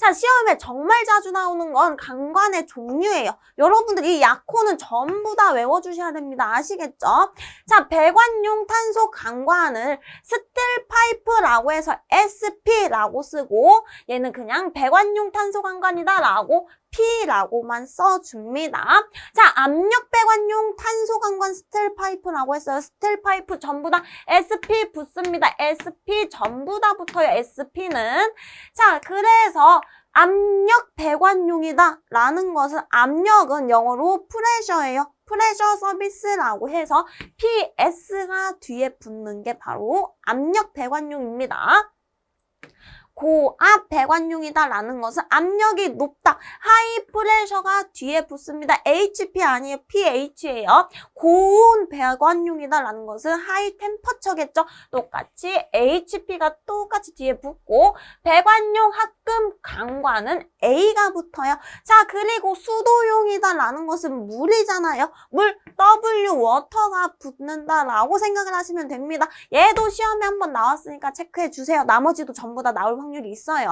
자, 시험에 정말 자주 나오는 건 강관의 종류예요. 여러분들 이 약호는 전부 다 외워주셔야 됩니다. 아시겠죠? 자, 배관용 탄소 강관을 스틸 파이프라고 해서 SP라고 쓰고 얘는 그냥 배관용 탄소 강관이다 라고 P라고만 써줍니다. 자, 압력 배관용 탄소 강관 스틸 파이프라고 했어요. 스틸 파이프 전부 다 SP 붙습니다. SP 전부 다 붙어요. SP는. 자, 그래서 압력 배관용이다 라는 것은 압력은 영어로 프레셔예요. 프레셔 서비스라고 해서 PS가 뒤에 붙는 게 바로 압력 배관용입니다. 고압 배관용이다 라는 것은 압력이 높다. 하이 프레셔가 뒤에 붙습니다. HP 아니에요. PH예요. 고온 배관용이다 라는 것은 하이 템퍼처겠죠. 똑같이 HP가 똑같이 뒤에 붙고 배관용 합 금 강관은 A가 붙어요. 자 그리고 수도용이다 라는 것은 물이잖아요. 물 W 워터가 붙는다 라고 생각을 하시면 됩니다. 얘도 시험에 한번 나왔으니까 체크해 주세요. 나머지도 전부 다 나올 확률이 있어요.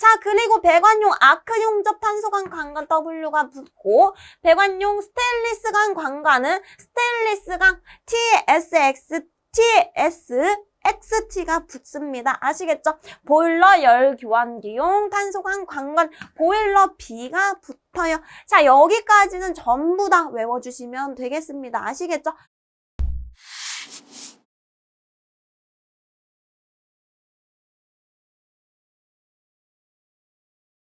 자, 그리고 배관용 아크 용접 탄소관 관관 W가 붙고 배관용 스테인리스관 관관은 스테인리스관 TSX, TS XT가 붙습니다. 아시겠죠? 보일러 열 교환기용 탄소관 관관 보일러 B가 붙어요. 자, 여기까지는 전부 다 외워주시면 되겠습니다. 아시겠죠?